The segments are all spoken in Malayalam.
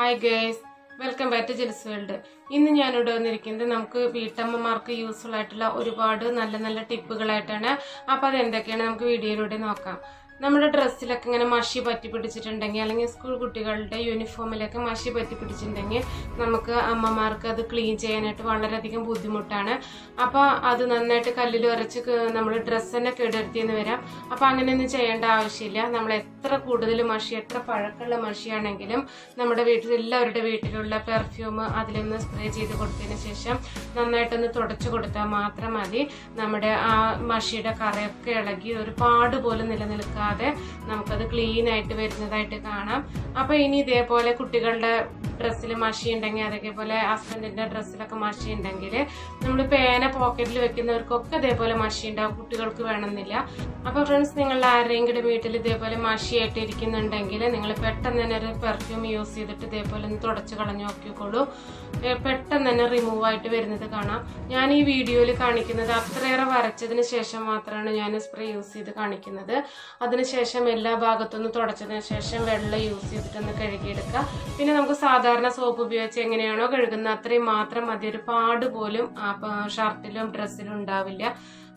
Hi guys welcome back to Jels world ഇന്ന് ഞാനിവിടെ വന്നിരിക്കുന്നത് നമുക്ക് വീട്ടമ്മമാർക്ക് യൂസ്ഫുൾ ആയിട്ടുള്ള ഒരുപാട് നല്ല നല്ല ടിപ്പുകളായിട്ടാണ് അപ്പോൾ അത് എന്തൊക്കെയാണ് നമുക്ക് വീഡിയോയിലൂടെ നോക്കാം. നമ്മുടെ ഡ്രസ്സിലൊക്കെ ഇങ്ങനെ മഷി പറ്റി പിടിച്ചിട്ടുണ്ടെങ്കിൽ അല്ലെങ്കിൽ സ്കൂൾ കുട്ടികളുടെ യൂണിഫോമിലൊക്കെ മഷി പറ്റി പിടിച്ചിട്ടുണ്ടെങ്കിൽ നമുക്ക് അമ്മമാർക്ക് അത് ക്ലീൻ ചെയ്യാനായിട്ട് വളരെയധികം ബുദ്ധിമുട്ടാണ്. അപ്പോൾ അത് നന്നായിട്ട് കല്ലിൽ ഉരച്ച് നമ്മൾ ഡ്രസ്സ് തന്നെ കേടുവരുത്തിയെന്ന് വരാം. അപ്പോൾ അങ്ങനെയൊന്നും ചെയ്യേണ്ട ആവശ്യമില്ല. നമ്മൾ എത്ര കൂടുതൽ മഷി എത്ര പഴക്കമുള്ള മഷിയാണെങ്കിലും നമ്മുടെ വീട്ടിൽ എല്ലാവരുടെ വീട്ടിലുള്ള പെർഫ്യൂം അതിലൊന്ന് സ്പ്രേ ചെയ്ത് കൊടുത്തതിന് ശേഷം നന്നായിട്ടൊന്ന് തുടച്ചു കൊടുത്താൽ മാത്രം മതി. നമ്മുടെ ആ മഷിയുടെ കറയൊക്കെ ഇളകി ഒരു പാട് പോലും നിലനിൽക്കാതെ നമുക്കത് ക്ലീൻ ആയിട്ട് വരുന്നതായിട്ട് കാണാം. അപ്പോൾ ഇനി ഇതേപോലെ കുട്ടികളുടെ ഡ്രസ്സിൽ മഷി ഉണ്ടെങ്കിൽ അതേപോലെ ഹസ്ബൻഡിന്റെ ഡ്രസ്സിലൊക്കെ മഷി ഉണ്ടെങ്കിൽ നമ്മൾ പേന പോക്കറ്റിൽ വെക്കുന്നവർക്കൊക്കെ ഇതേപോലെ മഷി ഉണ്ടാവും കുട്ടികൾക്ക് വേണമെന്നില്ല. അപ്പോൾ ഫ്രണ്ട്സ് നിങ്ങൾ ആരെങ്കിലും വീട്ടിൽ ഇതേപോലെ മഷിയായിട്ട് ഇരിക്കുന്നുണ്ടെങ്കിൽ നിങ്ങൾ പെട്ടെന്ന് തന്നെ ഒരു പെർഫ്യൂം യൂസ് ചെയ്തിട്ട് ഇതേപോലെ ഒന്ന് തുടച്ച് കളഞ്ഞു നോക്കിക്കോളൂ. പെട്ടെന്ന് തന്നെ റിമൂവ് ആയിട്ട് വരുന്നത് കാണാം. ഞാൻ ഈ വീഡിയോയിൽ കാണിക്കുന്നത് അത്രയേറെ വരച്ചതിന് ശേഷം മാത്രമാണ് ഞാൻ സ്പ്രേ യൂസ് ചെയ്ത് കാണിക്കുന്നത്. അതിനുശേഷം എല്ലാ ഭാഗത്തുനിന്ന് തുടച്ചതിന് ശേഷം വെള്ളം യൂസ് ചെയ്തിട്ടൊന്ന് കഴുകിയെടുക്കുക. പിന്നെ നമുക്ക് സാധാരണ സോപ്പ് ഉപയോഗിച്ച് എങ്ങനെയാണോ കഴുകുന്നത് അത്രയും മാത്രം മതി. ഒരു പാട് പോലും ഷർട്ടിലും ഡ്രസ്സിലും ഉണ്ടാവില്ല.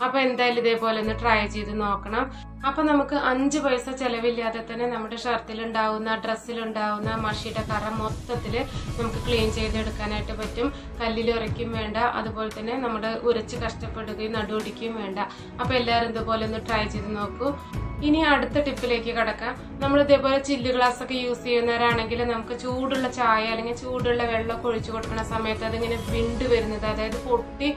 അപ്പൊ എന്തായാലും ഇതേപോലെ ഒന്ന് ട്രൈ ചെയ്ത് നോക്കണം. അപ്പൊ നമുക്ക് അഞ്ച് പൈസ ചെലവില്ലാതെ തന്നെ നമ്മുടെ ഡ്രസ്സിൽ ഉണ്ടാവുന്ന മഷിയുടെ കറ മൊത്തത്തിൽ നമുക്ക് ക്ലീൻ ചെയ്തെടുക്കാനായിട്ട് പറ്റും. കല്ലിൽ ഉരയ്ക്കും വേണ്ട അതുപോലെ തന്നെ നമ്മുടെ ഉരച്ച് കഷ്ടപ്പെടുകയും നടുവൊടിക്കുകയും വേണ്ട. അപ്പൊ എല്ലാവരും ഇതുപോലെ ഒന്ന് ട്രൈ ചെയ്ത് നോക്കൂ. ഇനി അടുത്ത ടിപ്പിലേക്ക് കടക്കാം. നമ്മൾ ഇതേപോലെ ചില്ല് ഗ്ലാസ് ഒക്കെ യൂസ് ചെയ്യുന്നവരാണെങ്കിൽ നമുക്ക് ചൂടുള്ള ചായ അല്ലെങ്കിൽ ചൂടുള്ള വെള്ളമൊക്കെ ഒഴിച്ചു കൊടുക്കുന്ന സമയത്ത് അതിങ്ങനെ വിണ്ട് വരുന്നത് അതായത് പൊട്ടി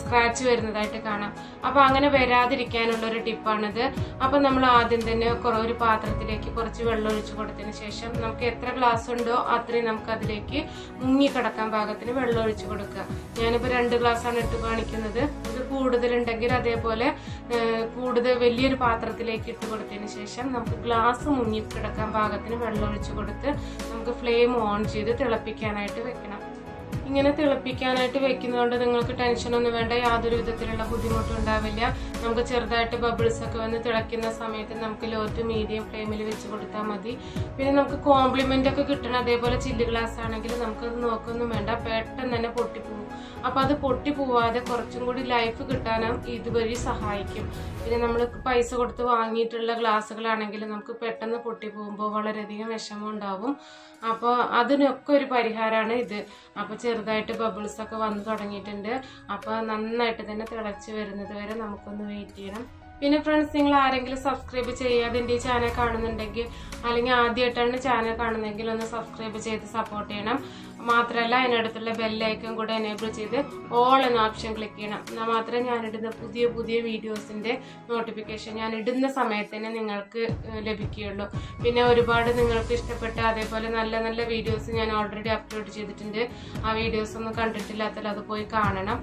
സ്ക്രാച്ച് വരുന്നതായിട്ട് കാണാം. അപ്പൊ അങ്ങനെ വരാതിരിക്കാനുള്ള ഒരു ടിപ്പാണിത്. അപ്പോൾ നമ്മൾ ആദ്യം തന്നെ കുറേ ഒരു പാത്രത്തിലേക്ക് കുറച്ച് വെള്ളം ഒഴിച്ചു കൊടുത്തതിന് ശേഷം നമുക്ക് എത്ര ഗ്ലാസ് ഉണ്ടോ അത്രയും നമുക്ക് അതിലേക്ക് മുങ്ങി കിടക്കാൻ പാകത്തിന് വെള്ളം ഒഴിച്ചു കൊടുക്കുക. ഞാനിപ്പോൾ രണ്ട് ഗ്ലാസ്സാണ് ഇട്ട് കാണിക്കുന്നത്. ഇത് കൂടുതലുണ്ടെങ്കിൽ അതേപോലെ കൂടുതൽ വലിയൊരു പാത്രത്തിലേക്ക് ഇട്ട് കൊടുത്തതിന് ശേഷം നമുക്ക് ഗ്ലാസ് മുങ്ങി കിടക്കാൻ പാകത്തിന് വെള്ളം ഒഴിച്ചു കൊടുത്ത് നമുക്ക് ഫ്ലെയിം ഓൺ ചെയ്ത് തിളപ്പിക്കാനായിട്ട് വെക്കണം. ഇങ്ങനെ തിളപ്പിക്കാനായിട്ട് വെക്കുന്നതുകൊണ്ട് നിങ്ങൾക്ക് ടെൻഷനൊന്നും വേണ്ട യാതൊരു വിധത്തിലുള്ള ബുദ്ധിമുട്ടും ഉണ്ടാവില്ല. നമുക്ക് ചെറുതായിട്ട് ബബിൾസ് ഒക്കെ വന്ന് തിളയ്ക്കുന്ന സമയത്ത് നമുക്ക് ലോ ടു മീഡിയം ഫ്ലെയിമിൽ വെച്ച് കൊടുത്താൽ മതി. പിന്നെ നമുക്ക് കോംപ്ലിമെന്റ് ഒക്കെ കിട്ടണം അതേപോലെ ചില്ല് ഗ്ലാസ് ആണെങ്കിൽ നമുക്കത് നോക്കൊന്നും വേണ്ട പെട്ടെന്ന് തന്നെ പൊട്ടിപ്പോവും. അപ്പോൾ അത് പൊട്ടി പോവാതെ കുറച്ചും കൂടി ലൈഫ് കിട്ടാനും ഇതുവഴി സഹായിക്കും. പിന്നെ നമ്മൾ പൈസ കൊടുത്ത് വാങ്ങിയിട്ടുള്ള ഗ്ലാസ്സുകളാണെങ്കിൽ നമുക്ക് പെട്ടെന്ന് പൊട്ടി പോകുമ്പോൾ വളരെയധികം വിഷമം ഉണ്ടാവും. അപ്പോൾ അതിനൊക്കെ ഒരു പരിഹാരമാണ് ഇത്. അപ്പോൾ ചെറുതായിട്ട് ബബിൾസ് ഒക്കെ വന്നു തുടങ്ങിയിട്ടുണ്ട്. അപ്പോൾ നന്നായിട്ട് തന്നെ തിളച്ച് വരുന്നത് വരെ നമുക്കൊന്ന് വെയിറ്റ് ചെയ്യണം. പിന്നെ ഫ്രണ്ട്സ് നിങ്ങൾ ആരെങ്കിലും സബ്സ്ക്രൈബ് ചെയ്യാതെ എന്റെ ഈ ചാനൽ കാണുന്നുണ്ടെങ്കിൽ അല്ലെങ്കിൽ ആദ്യമായിട്ടാണ് ചാനൽ കാണുന്നതെങ്കിൽ ഒന്ന് സബ്സ്ക്രൈബ് ചെയ്ത് സപ്പോർട്ട് ചെയ്യണം. മാത്രമല്ല അതിനടുത്തുള്ള ബെല്ലൈക്കൺ കൂടെ എനേബിൾ ചെയ്ത് ഓൾ എന്ന ഓപ്ഷൻ ക്ലിക്ക് ചെയ്യണം. എന്നാൽ മാത്രമേ ഞാനിടുന്ന പുതിയ പുതിയ വീഡിയോസിന്റെ നോട്ടിഫിക്കേഷൻ ഞാൻ ഇടുന്ന സമയത്ത് തന്നെ നിങ്ങൾക്ക് ലഭിക്കുകയുള്ളൂ. പിന്നെ ഒരുപാട് നിങ്ങൾക്ക് ഇഷ്ടപ്പെട്ട അതേപോലെ നല്ല നല്ല വീഡിയോസ് ഞാൻ ഓൾറെഡി അപ്ലോഡ് ചെയ്തിട്ടുണ്ട്. ആ വീഡിയോസ് ഒന്നും കണ്ടിട്ടില്ലാത്തല്ലോ അത് പോയി കാണണം.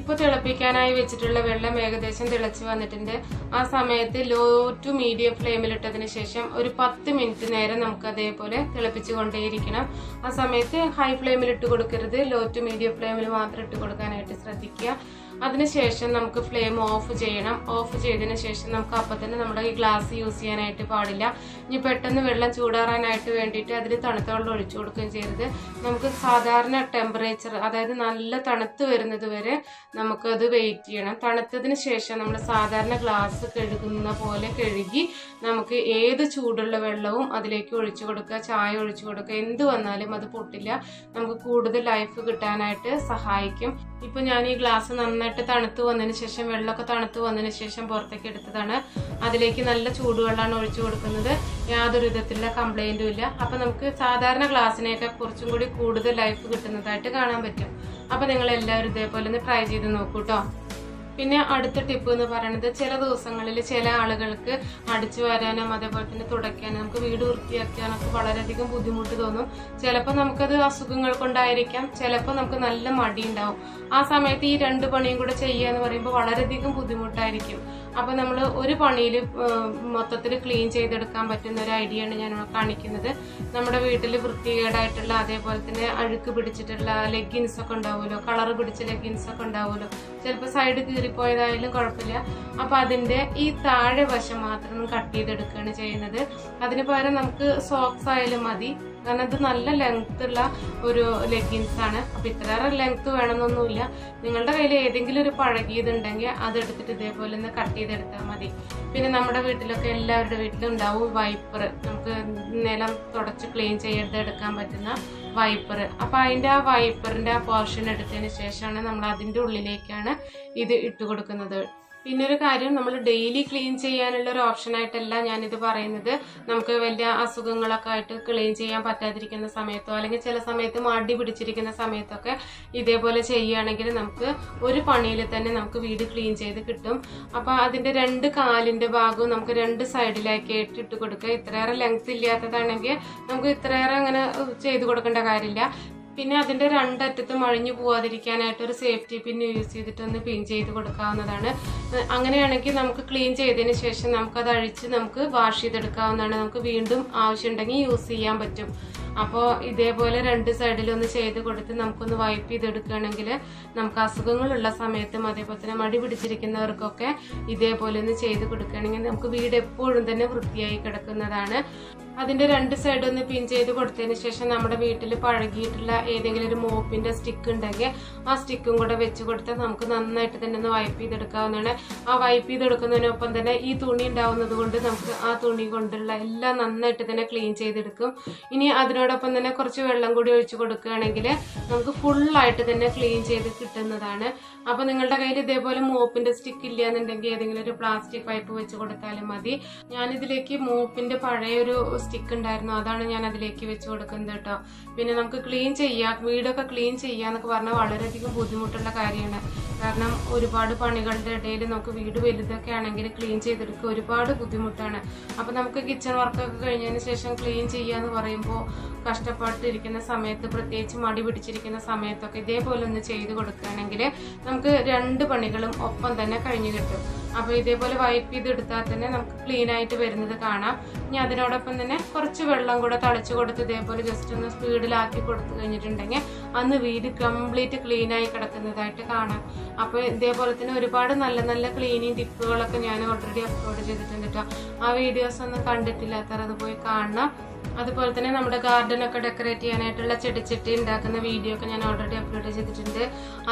ഇപ്പോൾ തിളപ്പിക്കാനായി വെച്ചിട്ടുള്ള വെള്ളം ഏകദേശം തിളച്ച് വന്നിട്ടുണ്ട്. ആ സമയത്ത് ലോ ടു മീഡിയം ഫ്ലെയിമിലിട്ടതിന് ശേഷം ഒരു പത്ത് മിനിറ്റ് നേരം നമുക്ക് അതേപോലെ തിളപ്പിച്ചു കൊണ്ടേയിരിക്കണം. ആ സമയത്ത് ഹൈ ഫ്ലെയിമിൽ ഇട്ട് കൊടുക്കരുത്. ലോ ടു മീഡിയം ഫ്ലെയിമിൽ മാത്രം ഇട്ട് കൊടുക്കാനായിട്ട് ശ്രദ്ധിക്കുക. അതിനുശേഷം നമുക്ക് ഫ്ലെയിം ഓഫ് ചെയ്യണം. ഓഫ് ചെയ്തതിന് ശേഷം നമുക്ക് അപ്പം തന്നെ നമ്മുടെ ഈ ഗ്ലാസ് യൂസ് ചെയ്യാനായിട്ട് പാടില്ല. ഇനി പെട്ടെന്ന് വെള്ളം ചൂടാറാനായിട്ട് വേണ്ടിയിട്ട് അതിന് തണുത്ത വെള്ളം ഒഴിച്ചു കൊടുക്കുകയും ചെയ്യരുത്. നമുക്ക് സാധാരണ ടെമ്പറേച്ചർ അതായത് നല്ല തണുത്ത് വരുന്നത് വരെ നമുക്കത് വെയിറ്റ് ചെയ്യണം. തണുത്തതിന് ശേഷം നമ്മൾ സാധാരണ ഗ്ലാസ് കഴുകുന്ന പോലെ കഴുകി നമുക്ക് ഏത് ചൂടുള്ള വെള്ളവും അതിലേക്ക് ഒഴിച്ചു കൊടുക്കുക ചായ ഒഴിച്ചു കൊടുക്കുക എന്ത് വന്നാലും അത് പൊട്ടില്ല. നമുക്ക് കൂടുതൽ ലൈഫ് കിട്ടാനായിട്ട് സഹായിക്കും. ഇപ്പം ഞാൻ ഈ ഗ്ലാസ് നന്നായിട്ട് തണുത്ത് വന്നതിന് ശേഷം വെള്ളമൊക്കെ തണുത്ത് വന്നതിന് ശേഷം പുറത്തേക്ക് എടുത്തതാണ്. അതിലേക്ക് നല്ല ചൂടുവെള്ളമാണ് ഒഴിച്ചു കൊടുക്കുന്നത്. യാതൊരു വിധത്തിലുള്ള കംപ്ലൈന്റും ഇല്ല. അപ്പം നമുക്ക് സാധാരണ ഗ്ലാസ്സിനെയൊക്കെ കുറച്ചും കൂടി കൂടുതൽ ലൈഫ് കിട്ടുന്നതായിട്ട് കാണാൻ പറ്റും. അപ്പം നിങ്ങൾ എല്ലാവരും ഇതേപോലെ ഒന്ന് ട്രൈ ചെയ്ത് നോക്കൂ കേട്ടോ പിന്നെ അടുത്ത ടിപ്പ് എന്ന് പറയുന്നത് ചില ദിവസങ്ങളിൽ ചില ആളുകൾക്ക് അടിച്ചു വരാനും അതേപോലെ തന്നെ തുടയ്ക്കാനും നമുക്ക് വീട് വൃത്തിയാക്കാനൊക്കെ വളരെയധികം ബുദ്ധിമുട്ട് തോന്നും. ചിലപ്പോൾ നമുക്കത് അസുഖങ്ങൾ കൊണ്ടായിരിക്കാം. ചിലപ്പോൾ നമുക്ക് നല്ല മടി ഉണ്ടാവും. ആ സമയത്ത് ഈ രണ്ട് പണിയും കൂടെ ചെയ്യുക എന്ന് പറയുമ്പോൾ വളരെയധികം ബുദ്ധിമുട്ടായിരിക്കും. അപ്പൊ നമ്മൾ ഒരു പണിയിൽ മൊത്തത്തിൽ ക്ലീൻ ചെയ്തെടുക്കാൻ പറ്റുന്ന ഒരു ഐഡിയ ആണ് ഞാൻ കാണിക്കുന്നത്. നമ്മുടെ വീട്ടിൽ വൃത്തികേടായിട്ടുള്ള അതേപോലെ തന്നെ അഴുക്ക് പിടിച്ചിട്ടുള്ള ലെഗിൻസ് ഒക്കെ ഉണ്ടാവുമല്ലോ കളർ പിടിച്ച ലെഗിൻസ് ഒക്കെ ഉണ്ടാവുമല്ലോ. ചിലപ്പോൾ സൈഡ് കീറിപ്പോയതായാലും കുഴപ്പമില്ല. അപ്പൊ അതിന്റെ ഈ താഴെ വശം മാത്രം കട്ട് ചെയ്തെടുക്കുകയാണ് ചെയ്യുന്നത്. അതിന് പകരം നമുക്ക് സോക്സ് ആയാലും മതി. കാരണം ഇത് നല്ല ലെങ്ത് ഉള്ള ഒരു ലെഗിൻസ് ആണ്. അപ്പൊ ഇത്രയേറെ ലെങ്ത് വേണമെന്നൊന്നുമില്ല. നിങ്ങളുടെ കയ്യിൽ ഏതെങ്കിലും ഒരു പഴകിയതുണ്ടെങ്കിൽ അതെടുത്തിട്ട് ഇതേപോലെ ഒന്ന് കട്ട് ചെയ്തെടുത്താൽ മതി. പിന്നെ നമ്മുടെ വീട്ടിലൊക്കെ എല്ലാവരുടെ വീട്ടിലും ഉണ്ടാവും വൈപ്പർ നമുക്ക് നിലം തുടച്ച് ക്ലീൻ ചെയ്ത് എടുക്കാൻ പറ്റുന്ന വൈപ്പർ അപ്പൊ അതിന്റെ ആ വൈപ്പറിന്റെ ആ പോർഷൻ എടുത്തതിന് ശേഷമാണ് നമ്മൾ അതിന്റെ ഉള്ളിലേക്കാണ് ഇത് ഇട്ട് കൊടുക്കുന്നത്. പിന്നെ ഒരു കാര്യം നമ്മൾ ഡെയിലി ക്ലീൻ ചെയ്യാനുള്ള ഒരു ഓപ്ഷൻ ആയിട്ടല്ല ഞാനിത് പറയുന്നത്. നമുക്ക് വലിയ അസുഖങ്ങളൊക്കെ ആയിട്ട് ക്ലീൻ ചെയ്യാൻ പറ്റാതിരിക്കുന്ന സമയത്തോ അല്ലെങ്കിൽ ചില സമയത്ത് മടി പിടിച്ചിരിക്കുന്ന സമയത്തൊക്കെ ഇതേപോലെ ചെയ്യുകയാണെങ്കിൽ നമുക്ക് ഒരു പണിയിൽ തന്നെ നമുക്ക് വീട് ക്ലീൻ ചെയ്ത് കിട്ടും. അപ്പോൾ അതിന്റെ രണ്ട് കാലിന്റെ ഭാഗവും നമുക്ക് രണ്ട് സൈഡിലാക്കി ആയിട്ട് ഇട്ട് കൊടുക്കുക. ഇത്രയേറെ ലെങ്ത് ഇല്ലാത്തതാണെങ്കിൽ നമുക്ക് ഇത്രയേറെ അങ്ങനെ ചെയ്ത് കൊടുക്കേണ്ട കാര്യമില്ല. പിന്നെ അതിന്റെ രണ്ടറ്റത്തും അഴിഞ്ഞു പോവാതിരിക്കാനായിട്ട് ഒരു സേഫ്റ്റി പിൻ യൂസ് ചെയ്തിട്ട് ഒന്ന് പിൻ ചെയ്ത് കൊടുക്കാവുന്നതാണ്. അങ്ങനെയാണെങ്കിൽ നമുക്ക് ക്ലീൻ ചെയ്തതിന് ശേഷം നമുക്കത് അഴിച്ച് നമുക്ക് വാഷ് ചെയ്തെടുക്കാവുന്നതാണ്. നമുക്ക് വീണ്ടും ആവശ്യമുണ്ടെങ്കിൽ യൂസ് ചെയ്യാൻ പറ്റും. അപ്പോൾ ഇതേപോലെ രണ്ട് സൈഡിലൊന്ന് ചെയ്ത് കൊടുത്ത് നമുക്കൊന്ന് വൈപ്പ് ചെയ്തെടുക്കുകയാണെങ്കിൽ നമുക്ക് അസുഖങ്ങളുള്ള സമയത്തും അതേപോലെ തന്നെ മടി പിടിച്ചിരിക്കുന്നവർക്കൊക്കെ ഇതേപോലെ ഒന്ന് ചെയ്ത് കൊടുക്കുകയാണെങ്കിൽ നമുക്ക് വീട് എപ്പോഴും തന്നെ വൃത്തിയായി കിടക്കുന്നതാണ്. അതിന്റെ രണ്ട് സൈഡ് ഒന്ന് പിൻ ചെയ്ത് കൊടുത്തതിന് ശേഷം നമ്മുടെ വീട്ടിൽ പഴകിയിട്ടുള്ള ഏതെങ്കിലും ഒരു മോപ്പിന്റെ സ്റ്റിക്ക് ഉണ്ടെങ്കിൽ ആ സ്റ്റിക്കും കൂടെ വെച്ച് കൊടുത്താൽ നമുക്ക് നന്നായിട്ട് തന്നെ ഒന്ന് വൈപ്പ് ചെയ്തെടുക്കാവുന്നതാണ്. ആ വൈപ്പ് ചെയ്തെടുക്കുന്നതിനൊപ്പം തന്നെ ഈ തുണി ഉണ്ടാവുന്നത് കൊണ്ട് നമുക്ക് ആ തുണി കൊണ്ടുള്ള എല്ലാം നന്നായിട്ട് തന്നെ ക്ലീൻ ചെയ്തെടുക്കും. ഇനി അതിനോടൊപ്പം തന്നെ കുറച്ച് വെള്ളം കൂടി ഒഴിച്ച് കൊടുക്കുകയാണെങ്കിൽ നമുക്ക് ഫുള്ളായിട്ട് തന്നെ ക്ലീൻ ചെയ്ത് കിട്ടുന്നതാണ്. അപ്പോൾ നിങ്ങളുടെ കയ്യിൽ ഇതേപോലെ മോപ്പിന്റെ സ്റ്റിക്ക് ഇല്ല എന്നുണ്ടെങ്കിൽ ഏതെങ്കിലും ഒരു പ്ലാസ്റ്റിക് പൈപ്പ് വെച്ച് കൊടുത്താലും മതി. ഞാനിതിലേക്ക് മോപ്പിന്റെ പഴയൊരു സ്റ്റിക്ക് ഉണ്ടായിരുന്നു അതാണ് ഞാൻ അതിലേക്ക് വെച്ച് കൊടുക്കുന്നത് കേട്ടോ. പിന്നെ നമുക്ക് ക്ലീൻ ചെയ്യാം വീടൊക്കെ ക്ലീൻ ചെയ്യാന്നൊക്കെ പറഞ്ഞാൽ വളരെയധികം ബുദ്ധിമുട്ടുള്ള കാര്യമാണ്. കാരണം ഒരുപാട് പണികളുടെ ഇടയിൽ നമുക്ക് വീട് വലുതൊക്കെ ആണെങ്കിൽ ക്ലീൻ ചെയ്തെടുക്കുക ഒരുപാട് ബുദ്ധിമുട്ടാണ്. അപ്പം നമുക്ക് കിച്ചൺ വർക്കൊക്കെ കഴിഞ്ഞതിന് ശേഷം ക്ലീൻ ചെയ്യുക എന്ന് പറയുമ്പോൾ കഷ്ടപ്പെട്ടിരിക്കുന്ന സമയത്ത് പ്രത്യേകിച്ച് മടി പിടിച്ചിരിക്കുന്ന സമയത്തൊക്കെ ഇതേപോലെ ഒന്ന് ചെയ്തു കൊടുക്കുകയാണെങ്കിൽ നമുക്ക് രണ്ട് പണികളും ഒപ്പം തന്നെ കഴിഞ്ഞു കിട്ടും. അപ്പൊ ഇതേപോലെ വൈപ്പ് ചെയ്ത് എടുത്താൽ തന്നെ നമുക്ക് ക്ലീൻ ആയിട്ട് വരുന്നത് കാണാം. ഇനി അതിനോടൊപ്പം തന്നെ കുറച്ച് വെള്ളം കൂടെ തളിച്ചു കൊടുത്ത് ഇതേപോലെ ജസ്റ്റ് ഒന്ന് സ്പീഡിലാക്കി കൊടുത്തു കഴിഞ്ഞിട്ടുണ്ടെങ്കിൽ അന്ന് വീട് കംപ്ലീറ്റ് ക്ലീൻ ആയി കിടക്കുന്നതായിട്ട് കാണാം. അപ്പോൾ ഇതേപോലെ തന്നെ ഒരുപാട് നല്ല നല്ല ക്ലീനിങ് ടിപ്പുകളൊക്കെ ഞാൻ ഓൾറെഡി അപ്ലോഡ് ചെയ്തിട്ടുണ്ട് കേട്ടോ ആ വീഡിയോസ് ഒന്നും കണ്ടിട്ടില്ലാത്തവർ അത് പോയി കാണണം. അതുപോലെ തന്നെ നമ്മുടെ ഗാർഡനൊക്കെ ഡെക്കറേറ്റ് ചെയ്യാനായിട്ടുള്ള ചെടിച്ചട്ടി ഉണ്ടാക്കുന്ന വീഡിയോ ഒക്കെ ഞാൻ ഓൾറെഡി അപ്ലോഡ് ചെയ്തിട്ടുണ്ട്.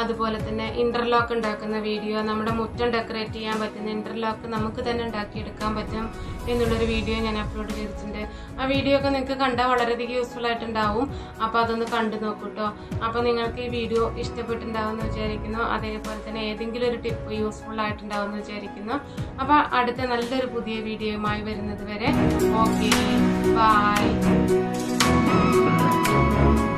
അതുപോലെ തന്നെ ഇന്റർലോക്ക് ഉണ്ടാക്കുന്ന വീഡിയോ നമ്മുടെ മുറ്റം ഡെക്കറേറ്റ് ചെയ്യാൻ പറ്റുന്ന ഇന്റർലോക്ക് നമുക്ക് തന്നെ ഉണ്ടാക്കിയെടുക്കാൻ പറ്റും എന്നുള്ളൊരു വീഡിയോ ഞാൻ അപ്ലോഡ് ചെയ്തിട്ടുണ്ട്. ആ വീഡിയോ ഒക്കെ നിങ്ങൾക്ക് കണ്ടാൽ വളരെയധികം യൂസ്ഫുൾ ആയിട്ടുണ്ടാവും. അപ്പോൾ അതൊന്ന് കണ്ടു നോക്കൂ കേട്ടോ അപ്പോൾ നിങ്ങൾക്ക് ഈ വീഡിയോ ഇഷ്ടപ്പെട്ടിട്ടുണ്ടാവും എന്ന് വിചാരിക്കുന്നു. അതേപോലെ തന്നെ ഏതെങ്കിലും ഒരു ടിപ്പ് യൂസ്ഫുൾ ആയിട്ടുണ്ടാവും എന്ന് വിചാരിക്കുന്നു. അപ്പോൾ അടുത്ത നല്ലൊരു പുതിയ വീഡിയോയുമായി വരുന്നത് വരെ. Okay bye Thank you.